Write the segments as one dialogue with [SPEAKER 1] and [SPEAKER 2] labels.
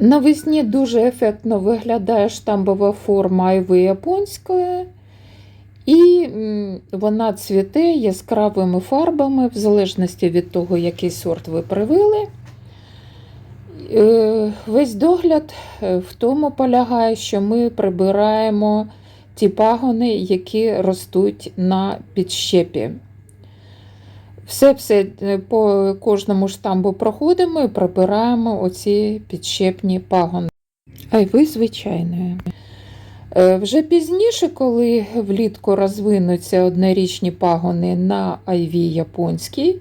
[SPEAKER 1] Навесні дуже ефектно виглядає штамбова форма айви японської, і вона цвіте яскравими фарбами, в залежності від того, який сорт ви привили. Е, Весь догляд е, в тому полягає, що ми прибираємо ті пагони, які ростуть на підщепі. Все все е, по кожному штамбу проходимо і прибираємо оці підщепні пагони. Айви звичайної. Е, Вже пізніше, коли влітку розвинуться однорічні пагони на айві японській,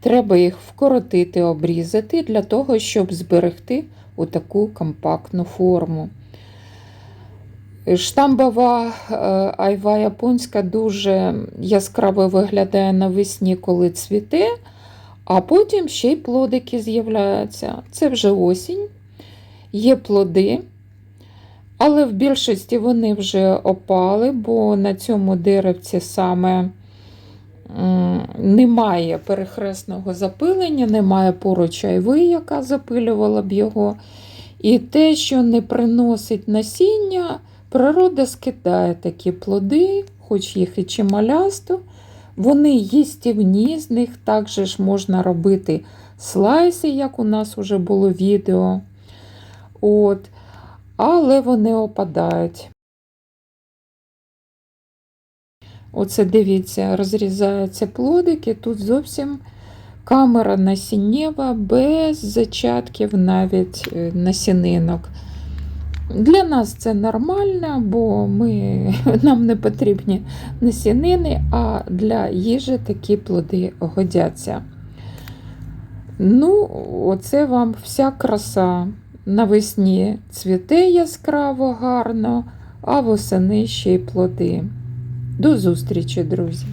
[SPEAKER 1] треба їх вкоротити, обрізати для того, щоб зберегти у таку компактну форму. Штамбова е, айва японська дуже яскраво виглядає навесні, коли цвіте, а потім ще й плодики з'являються. Це вже осінь, є плоди, але в більшості вони вже опали, бо на цьому деревці саме немає перехресного запилення, немає поруч айви, яка запилювала б його. І те, що не приносить насіння, Природа скидає такі плоди, хоч їх і чималясто. Вони їстівні, з них також можна робити слайси, як у нас вже було відео. От. Але вони опадають. Оце дивіться, розрізаються плодики. Тут зовсім камера насіннєва, без зачатків навіть е, насінинок. Для нас це нормально, бо ми, нам не потрібні насінини, а для їжі такі плоди годяться. Ну, оце вам вся краса. Навесні цвіте яскраво гарно, а восени ще й плоди. До зустрічі, друзі!